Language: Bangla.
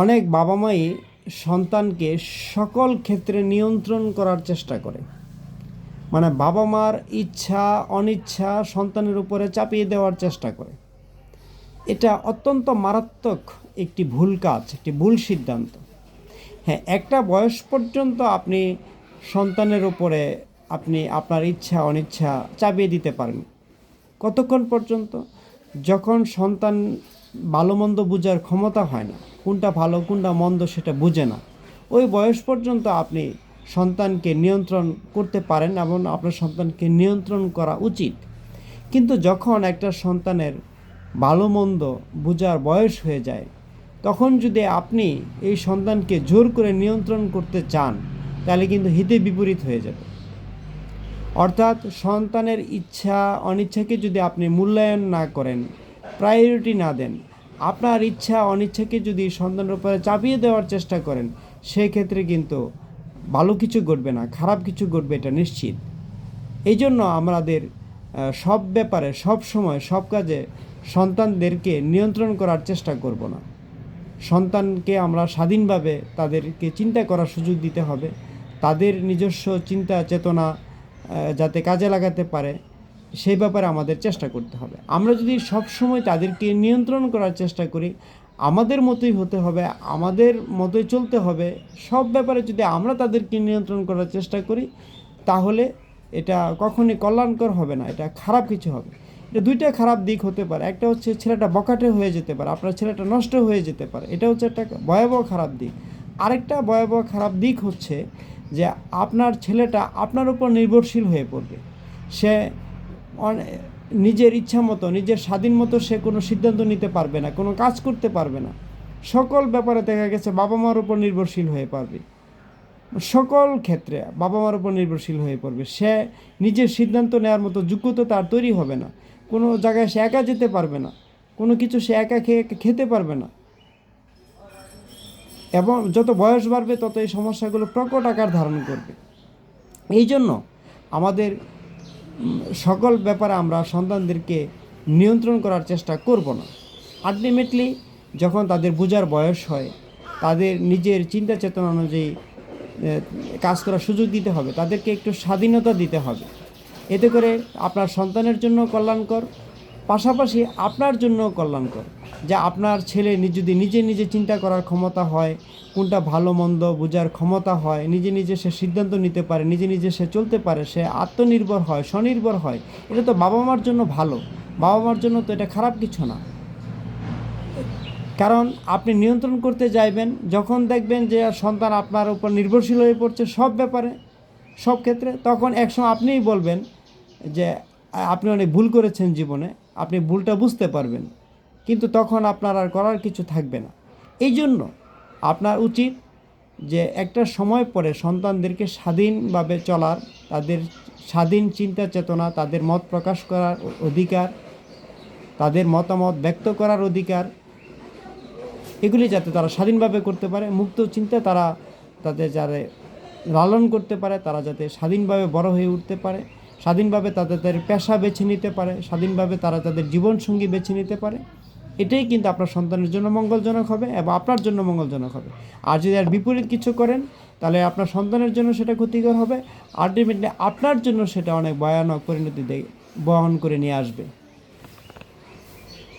অনেক বাবা মাই সন্তানকে সকল ক্ষেত্রে নিয়ন্ত্রণ করার চেষ্টা করে। মানে বাবা মার ইচ্ছা, অনিচ্ছা সন্তানের উপরে চাপিয়ে দেওয়ার চেষ্টা করে। এটা অত্যন্ত মারাত্মক একটি ভুল কাজ, একটি ভুল সিদ্ধান্ত। হ্যাঁ একটা বয়স পর্যন্ত আপনি সন্তানের উপরে আপনি আপনার ইচ্ছা, অনিচ্ছা চাপিয়ে দিতে পারেন। কতক্ষণ পর্যন্ত? যখন সন্তান ভালো মন্দ বোঝার ক্ষমতা হয় না কোনটা ভালো, কোনটা মন্দ সেটা বুঝে না। ওই বয়স পর্যন্ত আপনি সন্তানকে নিয়ন্ত্রণ করতে পারেন এবং আপনার সন্তানকে নিয়ন্ত্রণ করা উচিত। কিন্তু যখন একটা সন্তানের ভালো, মন্দ বোঝার বয়স হয়ে যায়, তখন যদি আপনি এই সন্তানকে জোর করে নিয়ন্ত্রণ করতে চান, তাহলে কিন্তু হিতে বিপরীত হয়ে যাবে। অর্থাৎ সন্তানের ইচ্ছা, অনিচ্ছাকে যদি আপনি মূল্যায়ন না করেন প্রায়োরিটি না দেন আপনার ইচ্ছা, অনিচ্ছাকে যদি সন্তানের উপরে চাপিয়ে দেওয়ার চেষ্টা করেন, সেক্ষেত্রে কিন্তু ভালো কিছু ঘটবে না, খারাপ কিছু ঘটবে, এটা নিশ্চিত। এই জন্য আমাদের সব ব্যাপারে, সব সময়, সব কাজে সন্তানদেরকে নিয়ন্ত্রণ করার চেষ্টা করব না। সন্তানকে আমরা স্বাধীনভাবে তাদেরকে চিন্তা করার সুযোগ দিতে হবে। তাদের নিজস্ব চিন্তা, চেতনা যাতে কাজে লাগাতে পারে। সেই ব্যাপারে আমাদের চেষ্টা করতে হবে। আমরা যদি সব সময় তাদেরকে নিয়ন্ত্রণ করার চেষ্টা করি, আমাদের মতোই হতে হবে, আমাদের মতোই চলতে হবে, সব ব্যাপারে যদি আমরা তাদেরকে নিয়ন্ত্রণ করার চেষ্টা করি, তাহলে এটা কখনই কল্যাণকর হবে না, এটা খারাপ কিছু হবে। এটা দুইটা খারাপ দিক হতে পারে। একটা হচ্ছে ছেলেটা বকাটে হয়ে যেতে পারে, আপনার ছেলেটা নষ্ট হয়ে যেতে পারে, এটা হচ্ছে একটা ভয়াবহ খারাপ দিক। আরেকটা ভয়াবহ খারাপ দিক হচ্ছে যে আপনার ছেলেটা আপনার উপর নির্ভরশীল হয়ে পড়বে। সে নিজের ইচ্ছা মতো, নিজের স্বাধীন মতো সে কোনো সিদ্ধান্ত নিতে পারবে না, কোনো কাজ করতে পারবে না। সকল ব্যাপারে দেখা গেছে বাবা মার উপর নির্ভরশীল হয়ে পারবে সকল ক্ষেত্রে বাবা মার উপর নির্ভরশীল হয়ে পড়বে। সে নিজের সিদ্ধান্ত নেওয়ার মতো যোগ্যতা তার তৈরি হবে না। কোনো জায়গায় সে একা যেতে পারবে না। কোনো কিছু সে একা খেয়ে খেতে পারবে না। এবং যত বয়স বাড়বে, তত এই সমস্যাগুলো প্রকট আকার ধারণ করবে। এই জন্য আমাদের সকল ব্যাপারে আমরা সন্তানদেরকে নিয়ন্ত্রণ করার চেষ্টা করব না। আলটিমেটলি যখন তাদের বোঝার বয়স হয়, তাদের নিজের চিন্তা চেতনা অনুযায়ী কাজ করার সুযোগ দিতে হবে, তাদেরকে একটু স্বাধীনতা দিতে হবে। এতে করে আপনার সন্তানের জন্য কল্যাণকর, পাশাপাশি আপনার জন্য কল্যাণকর। যে আপনার ছেলে যদি নিজে নিজে চিন্তা করার ক্ষমতা হয়, কোনটা ভালো মন্দ বোঝার ক্ষমতা হয়, নিজে নিজে সে সিদ্ধান্ত নিতে পারে, নিজে নিজে সে চলতে পারে, সে আত্মনির্ভর হয়, স্বনির্ভর হয়, এটা তো বাবা মার জন্য ভালো। বাবা মার জন্য তো এটা খারাপ কিছু না। কারণ আপনি নিয়ন্ত্রণ করতে যাইবেন, যখন দেখবেন যে সন্তান আপনার উপর নির্ভরশীল হয়ে পড়ছে সব ব্যাপারে, সব ক্ষেত্রে, তখন একসময় আপনিই বলবেন যে, আপনি অনেক ভুল করেছেন জীবনে, আপনি ভুলটা বুঝতে পারবেন। কিন্তু তখন আপনার আর করার কিছু থাকবে না। এই জন্য আপনার উচিত যে একটা সময় পরে সন্তানদেরকে স্বাধীনভাবে চলার, তাদের স্বাধীন চিন্তা চেতনা, তাদের মত প্রকাশ করার অধিকার, তাদের মতামত ব্যক্ত করার অধিকার, এগুলি যাতে তারা স্বাধীনভাবে করতে পারে, মুক্ত চিন্তা তারা তাদের যারা লালন করতে পারে, তারা যাতে স্বাধীনভাবে বড় হয়ে উঠতে পারে, স্বাধীনভাবে তাদের পেশা বেছে নিতে পারে, স্বাধীনভাবে তারা তাদের জীবনসঙ্গী বেছে নিতে পারে। এটাই কিন্তু আপনার সন্তানের জন্য মঙ্গলজনক হবে এবং আপনার জন্য মঙ্গলজনক হবে। আর যদি আর বিপরীত কিছু করেন, তাহলে আপনার সন্তানের জন্য সেটা ক্ষতিকর হবে। আলটিমেটলি আপনার জন্য সেটা অনেক ভয়ানক পরিণতি বহন করে নিয়ে আসবে।